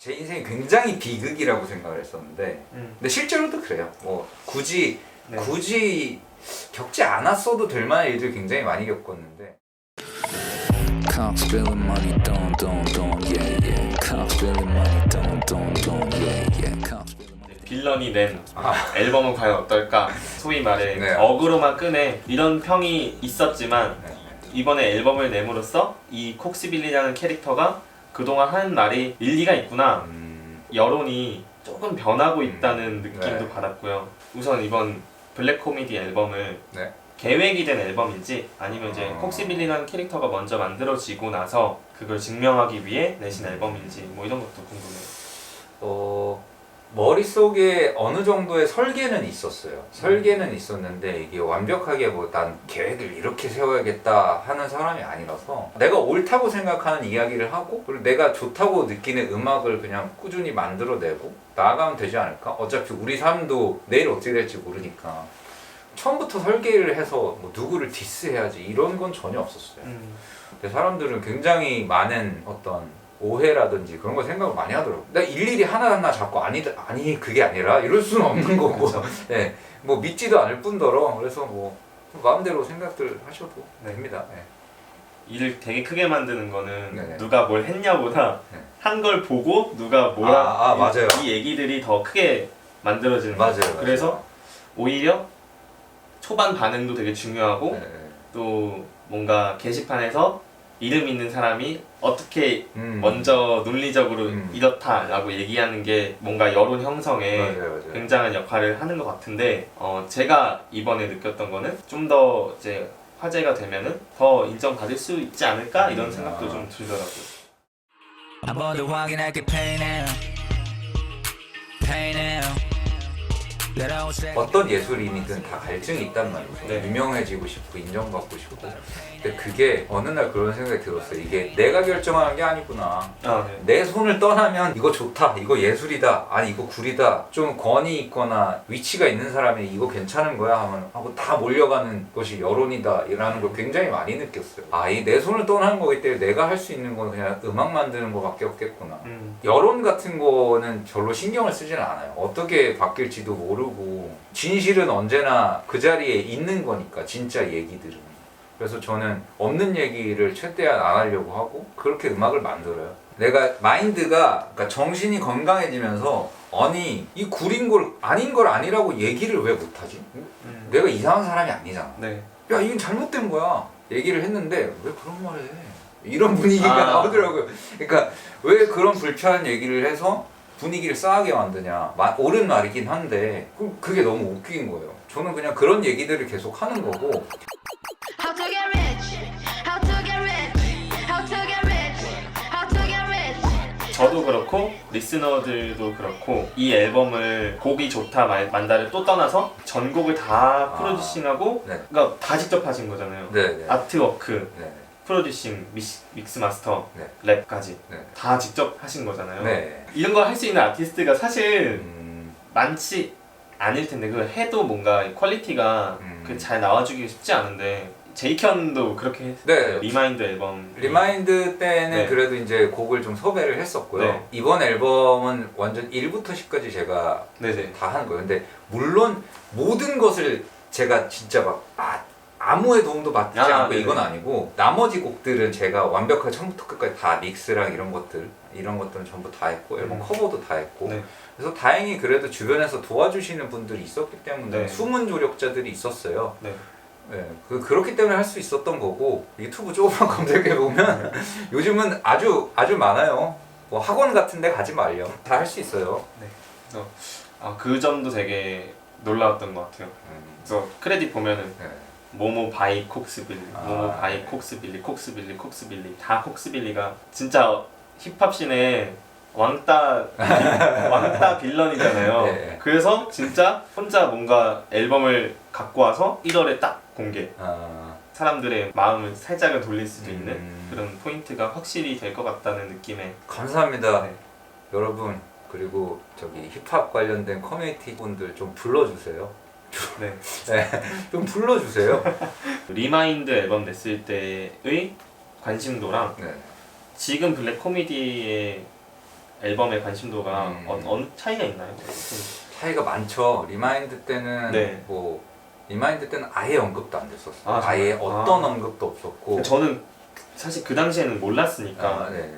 제 인생이 굉장히 비극이라고 생각을 했었는데 음. 근데 실제로도 그래요. 뭐 굳이 네. 굳이 겪지 않았어도 될 만한 일들 굉장히 많이 겪었는데 빌런이 낸 아. 앨범은 과연 어떨까? 소위 말해 네. 어그로만 끄네 이런 평이 있었지만 네, 네. 이번에 앨범을 내므로써 이 콕스빌리라는 캐릭터가 그동안 한 말이 일리가 있구나 음, 여론이 조금 변하고 있다는 느낌도 네. 받았고요. 우선 이번 블랙 코미디 앨범을 네. 계획이 된 앨범인지 아니면 이제 어. 콕스빌리라는 캐릭터가 먼저 만들어지고 나서 그걸 증명하기 위해 내신 앨범인지 뭐 이런 것도 궁금해요. 어, 머릿속에 어느 정도의 설계는 있었어요. 설계는 있었는데 이게 완벽하게 뭐 난 계획을 이렇게 세워야겠다 하는 사람이 아니라서 내가 옳다고 생각하는 이야기를 하고 그리고 내가 좋다고 느끼는 음악을 그냥 꾸준히 만들어내고 나아가면 되지 않을까? 어차피 우리 삶도 내일 어떻게 될지 모르니까 처음부터 설계를 해서 뭐 누구를 디스해야지 이런 건 전혀 없었어요. 음. 근데 사람들은 굉장히 많은 어떤 오해라든지 그런 거 생각을 많이 하더라고. 나 일일이 하나하나 잡고 아니 아니 그게 아니라 이럴 수는 없는 거고. 네. 뭐 믿지도 않을 뿐더러 그래서 뭐 마음대로 생각들 하셔도 네. 됩니다. 네. 일을 되게 크게 만드는 거는 네네. 누가 뭘 했냐보다 네. 한걸 보고 누가 뭐라 아, 아, 맞아요. 이, 이 얘기들이 더 크게 만들어지는 맞아요. 맞아요. 그래서 오히려 초반 반응도 되게 중요하고 네. 또 뭔가 게시판에서 이름 있는 사람이 어떻게 음. 먼저 논리적으로 음. 이렇다라고 얘기하는 게 뭔가 여론 형성에 맞아요, 맞아요. 굉장한 역할을 하는 것 같은데 어, 제가 이번에 느꼈던 거는 좀 더 이제 화제가 되면은 더 인정받을 수 있지 않을까 이런 음, 생각도 아. 좀 들더라고요. 한 번 더 확인할게 pay now pay now Let out say 어떤 예술인이든 다 갈증이 있단 말이죠. 네. 유명해지고 싶고 인정받고 싶고. 근데 그게 어느 날 그런 생각이 들었어요. 이게 내가 결정하는 게 아니구나. 아, 네. 내 손을 떠나면 이거 좋다, 이거 예술이다, 아니 이거 구리다, 좀 권위 있거나 위치가 있는 사람이 이거 괜찮은 거야 하면 하고 다 몰려가는 것이 여론이다라는 걸 굉장히 많이 느꼈어요. 아, 이 내 손을 떠나는 거기 때문에 내가 할 수 있는 건 그냥 음악 만드는 거밖에 없겠구나. 음, 여론 같은 거는 별로 신경을 쓰지는 않아요. 어떻게 바뀔지도 모르 고 진실은 언제나 그 자리에 있는 거니까 진짜 얘기들은. 그래서 저는 없는 얘기를 최대한 안 하려고 하고 그렇게 음악을 만들어요. 내가 마인드가 그러니까 정신이 건강해지면서 아니 이 구린 걸 아닌 걸 아니라고 얘기를 왜 못하지? 음. 내가 이상한 사람이 아니잖아. 네. 야 이건 잘못된 거야 얘기를 했는데 왜 그런 말해 이런 분위기가 아. 나오더라고요 그러니까 왜 그런 불편한 얘기를 해서 분위기를 싸하게 만드냐 마- 옳은 말이긴 한데 그- 그게 너무 웃긴 거예요 저는 그냥 그런 얘기들을 계속 하는 거고 How to get rich? How to get rich? How to get rich? How to get rich? 저도 그렇고 리스너들도 그렇고 이 앨범을 곡이 좋다 말- 만다를 또 떠나서 전곡을 다 아. 프로듀싱하고 네. 그러니까 다 직접 하신 거잖아요. 네네 아트워크, 네. 프로듀싱, 믹스, 믹스 마스터, 네. 랩까지 네. 다 직접 하신 거잖아요. 네. 이런 거 할 수 있는 아티스트가 사실 음, 많지 않을 텐데 그걸 해도 뭔가 퀄리티가 음. 그 잘 나와주기 쉽지 않은데 제이켄도 그렇게 했어요. 네. 리마인드 앨범 리마인드 때는 네. 그래도 이제 곡을 좀 섭외를 했었고요 네. 이번 앨범은 완전 1부터 10까지 제가 네네 다 하는 거예요. 근데 물론 모든 것을 제가 진짜 막 아, 아무의 도움도 받지 아, 않고 네네. 이건 아니고 나머지 곡들은 제가 완벽하게 처음부터 끝까지 다 믹스랑 이런 것들 이런 것들은 전부 다 했고 앨범 음. 커버도 다 했고 네. 그래서 다행히 그래도 주변에서 도와주시는 분들이 있었기 때문에 네. 숨은 조력자들이 있었어요. 네. 네, 그, 그렇기 때문에 할 수 있었던 거고 유튜브 조금만 검색해 보면 요즘은 아주 아주 많아요. 뭐 학원 같은데 가지 말려 다할 수 있어요. 아, 그 점도 되게 놀라웠던 것 같아요. 음, 그래서 크레딧 보면은 네. 모모 바이 콕스빌리, 아, 모모 바이 네. 콕스빌리, 콕스빌리, 콕스빌리 다 콕스빌리가 진짜 힙합 씬의 왕따 왕따 빌런이잖아요. 네. 그래서 진짜 혼자 뭔가 앨범을 갖고 와서 1월에 딱 공개. 아, 사람들의 마음을 살짝은 돌릴 수도 있는 음. 그런 포인트가 확실히 될 것 같다는 느낌에 감사합니다. 네. 여러분 그리고 저기 힙합 관련된 커뮤니티 분들 좀 불러주세요. 네. 네, 좀 불러주세요. 리마인드 앨범 냈을 때의 관심도랑 네. 지금 블랙 코미디의 앨범의 관심도가 음. 어, 어느 차이가 있나요? 차이가 많죠. 리마인드 때는 네. 뭐 리마인드 때는 아예 언급도 안 됐었어요. 아, 아, 예? 어떤 아. 언급도 없었고. 저는 사실 그 당시에는 몰랐으니까 아, 네.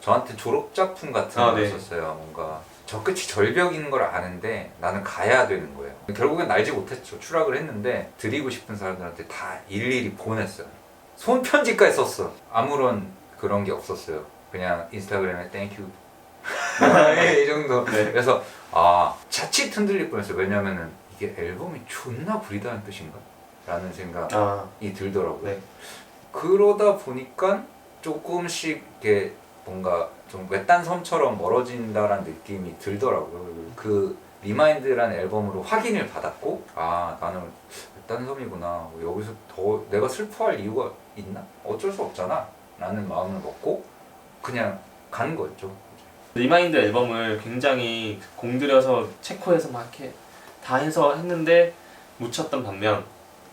저한테 졸업 작품 같은 아, 네. 거였었어요. 뭔가 저 끝이 절벽인 걸 아는데 나는 가야 되는 거예요. 결국엔 날지 못했죠. 추락을 했는데 드리고 싶은 사람들한테 다 일일이 보냈어요. 손편지까지 썼어. 아무런 그런 게 없었어요. 그냥 인스타그램에 땡큐. 이 정도. 네. 그래서 아 자칫 흔들릴 뻔했어요. 왜냐면은 이게 앨범이 존나 부리다는 뜻인가? 라는 생각이 아 들더라고요. 네. 그러다 보니까 조금씩 이렇게 뭔가 좀 외딴 섬처럼 멀어진다라는 느낌이 들더라고요. 그 리마인드라는 앨범으로 확인을 받았고 아 나는 외딴 섬이구나 여기서 더 내가 슬퍼할 이유가 있나? 어쩔 수 없잖아 라는 마음을 먹고 그냥 간 거였죠. 리마인드 앨범을 굉장히 공들여서 체코해서 막 이렇게 다 해서 했는데 묻혔던 반면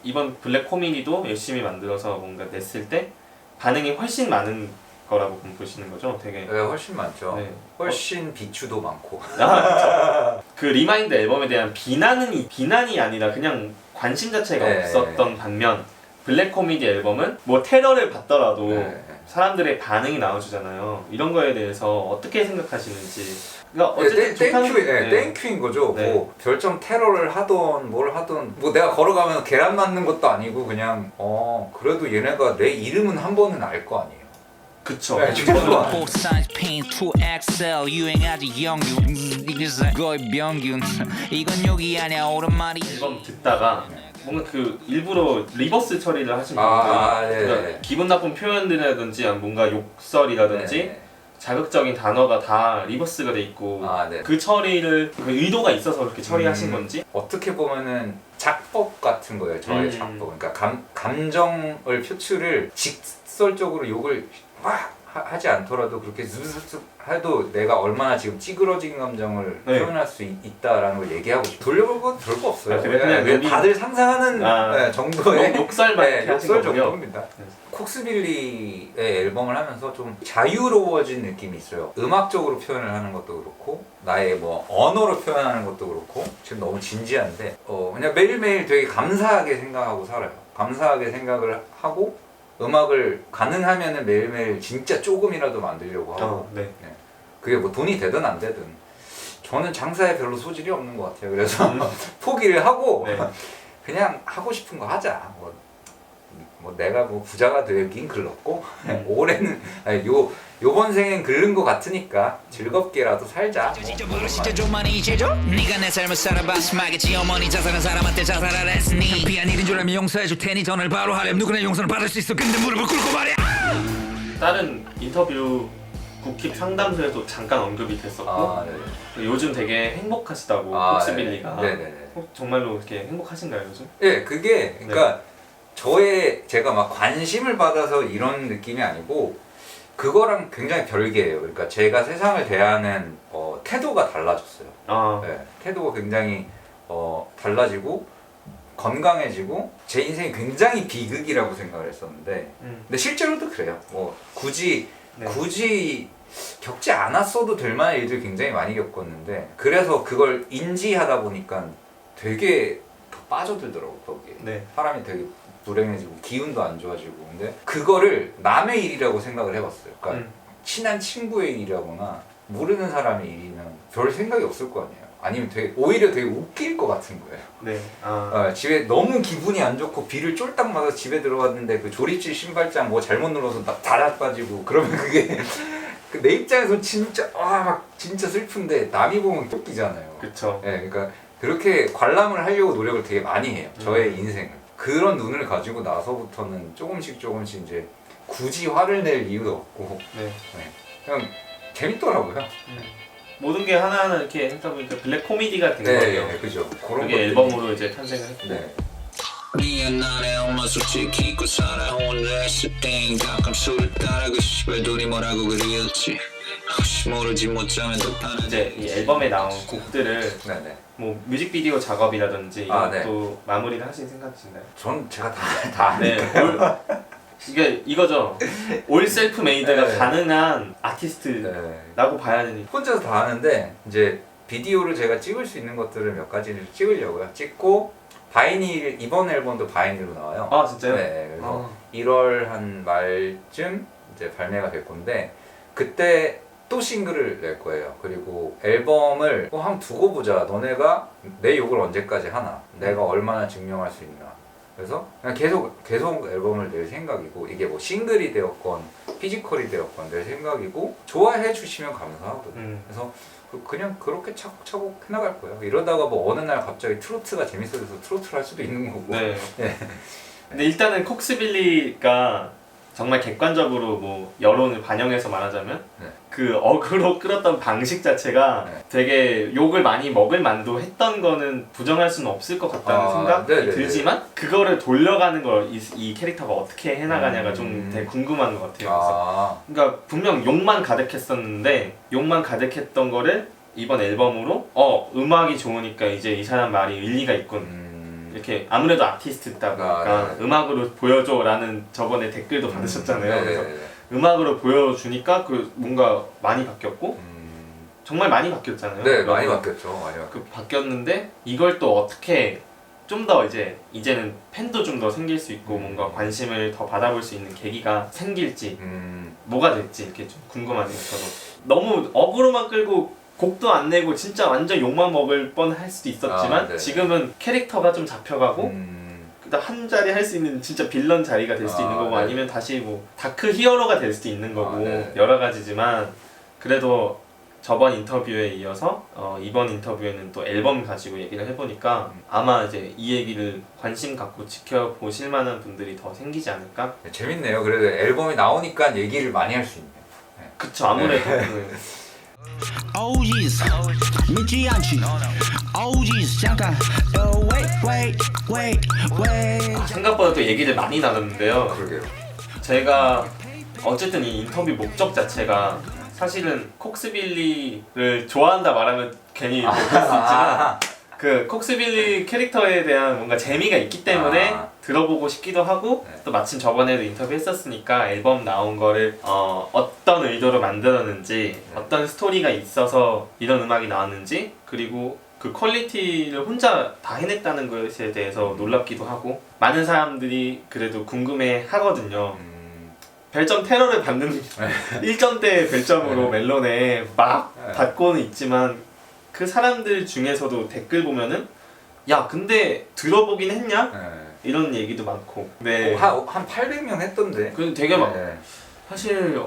이번 블랙 코미디도 열심히 만들어서 뭔가 냈을 때 반응이 훨씬 많은 거라고 보시는 거죠? 되게 네, 훨씬 많죠. 네. 훨씬 비추도 많고. 아. 그 리마인드 앨범에 대한 비난은 이- 비난이 아니라 그냥 관심 자체가 네. 없었던 반면 블랙 코미디 앨범은 뭐 테러를 받더라도 네. 사람들의 반응이 나와주잖아요. 이런 거에 대해서 어떻게 생각하시는지. 그러니까 네, 어쨌든 땡- 땡큐, 좋다는- 네, 네. 땡큐인 거죠. 네. 뭐 별점 테러를 하던 뭘 하던 뭐 내가 걸어가면 계란 맞는 것도 아니고 그냥 어 그래도 얘네가 내 이름은 한 번은 알 거 아니에요. 그쵸. 네, 진짜 좋아. Full size pen 2XL 유행하지 영균 이게 거의 병균 이건 욕이 아니야 오랜만이 앨범 듣다가 뭔가 그 일부러 리버스 처리를 하신 아, 아, 네, 그러니까 네. 기분 나쁜 표현들이라든지 뭔가 욕설이라든지 네. 자극적인 단어가 다 리버스가 돼 있고 아, 네. 그 처리를 그 의도가 있어서 그렇게 처리하신 음. 건지 어떻게 보면은 작법 같은 거예요. 저의 음. 작법. 그러니까 감 감정을 표출을 직설적으로 욕을 막 하- 하지 않더라도 그렇게 습습 해도 내가 얼마나 지금 찌그러진 감정을 네. 표현할 수 있, 다라는 걸 얘기하고 싶어. 돌려볼 건 별거 없어요. 아, 그래, 그냥 네, 욕이- 다들 상상하는 아. 네, 정도의 욕- 욕설만 네, 이렇게 하신 욕설 거군요. 정도입니다. 네. 콕스빌리의 앨범을 하면서 좀 자유로워진 느낌이 있어요. 음악적으로 표현을 하는 것도 그렇고 나의 뭐 언어로 표현하는 것도 그렇고 지금 너무 진지한데 어 그냥 매일매일 되게 감사하게 생각하고 살아요. 감사하게 생각을 하고 음악을 가능하면은 매일매일 진짜 조금이라도 만들려고 하고 어, 네. 그게 뭐 돈이 되든 안 되든 저는 장사에 별로 소질이 없는 것 같아요. 그래서 음. 포기를 하고 네. 그냥 하고 싶은 거 하자. 뭐, 뭐 내가 뭐 부자가 되긴 글렀고 음. 올해는 아니, 요 요번 생엔 글른 거 같으니까 즐겁게라도 살자. 뭐 그런 진짜 말. 좀 많이 잊어줘 네가 내 삶을 살아봤으마겠지 어머니 자살한 사람한테 자살하라 했으니 피한 일인 줄 알면 용서해줄 테니 전화를 바로 하렴 누구나 용서를 받을 수 있어 근데 무릎을 꿇고 말이야 다른 인터뷰 국힙 상담소에도 잠깐 언급이 됐었고 아, 네. 요즘 되게 행복하시다고 아, 콕스빌리가 네. 네네네. 혹 정말로 이렇게 행복하신가요 요즘? 예, 그게 네. 그러니까 저의 제가 막 관심을 받아서 이런 느낌이 아니고 그거랑 굉장히 별개예요. 그러니까 제가 세상을 대하는 어, 태도가 달라졌어요. 아 네, 태도가 굉장히 어, 달라지고 건강해지고 제 인생이 굉장히 비극이라고 생각을 했었는데 음. 근데 실제로도 그래요. 뭐 굳이 네. 굳이 겪지 않았어도 될 만한 일들 굉장히 많이 겪었는데 그래서 그걸 인지하다 보니까 되게 더 빠져들더라고 거기에 네. 사람이 되게 불행해지고 기운도 안 좋아지고 근데 그거를 남의 일이라고 생각을 해봤어요. 그러니까 음. 친한 친구의 일이라거나 모르는 사람의 일이면 별 생각이 없을 거 아니에요. 아니면 되게 오히려 되게 웃길 것 같은 거예요. 네. 아. 어, 집에 너무 기분이 안 좋고 비를 쫄딱 맞아서 집에 들어갔는데 그 조립식 신발장 뭐 잘못 눌러서 나- 다락 빠지고 그러면 그게 그 내 입장에서 진짜 아막 진짜 슬픈데 남이 보면 웃기잖아요. 그쵸. 예, 그러니까 그렇게 관람을 하려고 노력을 되게 많이 해요. 저의 음. 인생을. 그런 눈을 가지고 나서부터는 조금씩 조금씩 이제 굳이 화를 낼 이유도 없고 네. 그냥 재밌더라고요. 모든 게 하나하나 이렇게 하다 보니까 블랙 코미디가 된 네, 거예요. 네, 그죠. 그런 것들이- 앨범으로 이제 탄생을 했고. 네. 미안 나네 엄마 솔직히 잊고 살아 오늘 했을 땐 가끔 술을 따라 그 씨발 둘이 뭐라고 그리었지 혹시 모르지 못 자면 또 파는 이제 이 앨범에 나온 곡들을 네, 네. 뭐 뮤직비디오 작업이라든지 이런 아, 네. 것도 마무리를 하신 생각이신가요? 전 제가 다, 다 네. 올, 이게 이거죠. 올 셀프 메이드가 네. 가능한 아티스트라고 네. 봐야 되니까. 혼자서 다 하는데 이제 비디오를 제가 찍을 수 있는 것들을 몇 가지를 찍으려고요. 찍고 바이닐 이번 앨범도 바이닐로 나와요. 아 진짜요? 네, 그래서 아. 1월 한 말쯤 이제 발매가 될 건데 그때 또 싱글을 낼 거예요. 그리고 앨범을 어, 한번 두고 보자. 너네가 내 욕을 언제까지 하나? 내가 얼마나 증명할 수 있나? 그래서 그냥 계속 계속 앨범을 낼 생각이고 이게 뭐 싱글이 되었건 피지컬이 되었건 낼 생각이고 좋아해 주시면 감사하거든요. 음. 그래서 그- 그냥 그렇게 차곡차곡 해나갈 거예요. 이러다가 뭐 어느 날 갑자기 트로트가 재밌어져서 트로트를 할 수도 있는 거고. 네. 네. 근데 일단은 콕스빌리가 정말 객관적으로 뭐 여론을 반영해서 말하자면 네. 그 어그로 끌었던 방식 자체가 네. 되게 욕을 많이 먹을 만도 했던 거는 부정할 수는 없을 것 같다는 아, 생각이 네네네. 들지만 들지만 그거를 돌려가는 걸이 캐릭터가 어떻게 해나가냐가 좀 음. 되게 궁금한 것 같아요. 그래서 아, 그러니까 분명 욕만 가득했었는데 욕만 가득했던 거를 이번 앨범으로 어 음악이 좋으니까 이제 이 사람 말이 일리가 있군 음, 이렇게 아무래도 아티스트다 보니까 아, 네. 음악으로 보여줘라는 저번에 댓글도 받으셨잖아요. 네, 그래서 네, 네. 음악으로 보여주니까 그 뭔가 많이 바뀌었고 음, 정말 많이 바뀌었잖아요. 네, 많이. 바뀌었죠. 많이 바뀌었죠. 그 바뀌었는데 이걸 또 어떻게 좀 더 이제 이제는 팬도 좀 더 생길 수 있고 뭔가 관심을 더 받아볼 수 있는 계기가 생길지 음, 뭐가 될지 이렇게 좀 궁금하네요. 저도 너무 어그로만 끌고 곡도 안 내고 진짜 완전 욕만 먹을 뻔 할 수도 있었지만 아, 네. 지금은 캐릭터가 좀 잡혀가고 음, 그다음 한 자리 할 수 있는 진짜 빌런 자리가 될 수도 아, 있는 거고 네. 아니면 다시 뭐 다크 히어로가 될 수도 있는 거고 아, 네. 여러 가지지만 그래도 저번 인터뷰에 이어서 어, 이번 인터뷰에는 또 앨범 가지고 얘기를 해보니까 아마 이제 이 얘기를 관심 갖고 지켜보실 만한 분들이 더 생기지 않을까? 네, 재밌네요. 그래도 앨범이 나오니까 얘기를 많이 할 수 있네요. 그쵸 아무래도 그 OGs, Michianchi, OGs, 잠깐, oh, wait, wait, wait, wait. 생각보다 또 얘기를 많이 나눴는데요. 그러게요. 제가 어쨌든 이 인터뷰 목적 자체가 사실은 콕스빌리를 좋아한다 말하면 괜히 뭐할수 있지만 그 콕스빌리 캐릭터에 대한 뭔가 재미가 있기 때문에 아. 들어보고 싶기도 하고 네. 또 마침 저번에도 인터뷰 했었으니까 앨범 나온 거를 어, 어떤 의도로 만들었는지 네. 어떤 스토리가 있어서 이런 음악이 나왔는지 그리고 그 퀄리티를 혼자 다 해냈다는 것에 대해서 놀랍기도 하고 많은 사람들이 그래도 궁금해 하거든요. 음, 별점 테러를 받는 1점대 별점으로 네. 멜론에 막 네. 받고는 있지만 그 사람들 중에서도 댓글 보면은 야 근데 들어보긴 했냐? 네. 이런 얘기도 많고 네 어, 한, 한 800명 했던데. 그 되게 막 네. 사실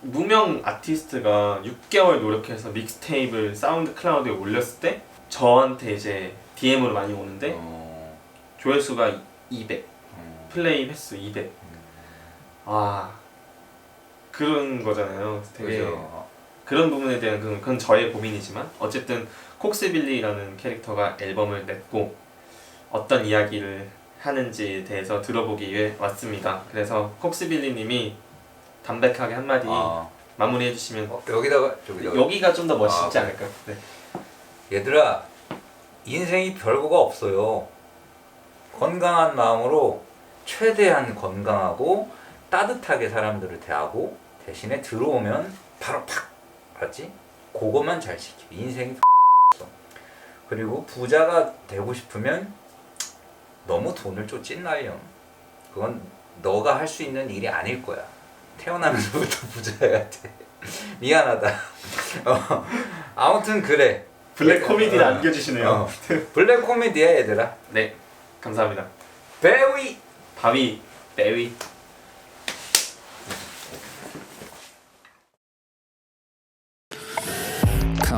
무명 아티스트가 6개월 노력해서 믹스테이프를 사운드 클라우드에 올렸을 때 저한테 이제 DM으로 많이 오는데 어, 조회수가 200 어, 플레이 횟수 200 아 그런 거잖아요 되게 그죠. 그런 부분에 대한 그건, 그건 저의 고민이지만 어쨌든 콕스빌리라는 캐릭터가 앨범을 냈고 어떤 이야기를 하는지에 대해서 들어보기 위해 왔습니다. 그래서 콕스빌리님이 담백하게 한마디 아, 마무리해 주시면 어, 여기다가 저기다가 여기가 좀 더 멋있지 아, 않을까? 네. 얘들아 인생이 별거가 없어요 건강한 마음으로 최대한 건강하고 따뜻하게 사람들을 대하고 대신에 들어오면 바로 팍 알았지? 그것만 잘 지키고 인생이 그리고 부자가 되고 싶으면 너무 돈을 쫓진 말렴 그건 너가 할 수 있는 일이 아닐 거야. 태어나면서부터 부자여야 돼 미안하다. 어, 아무튼 그래. 블랙 코미디를 어, 안겨주시네요. 어. 블랙 코미디야 얘들아. 네, 감사합니다. 베위 바위, 베위.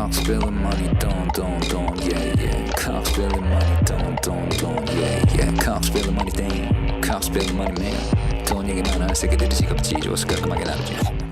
Cock spilling money, don't, don't, don't, yeah, yeah. Cock spilling money, don't, don't, don't, yeah, yeah. Cock spilling money, damn. Cock spilling money, man. 돈 얘기만 할 새끼들이 지겹지. 좋아서 깔끔하게 나누지.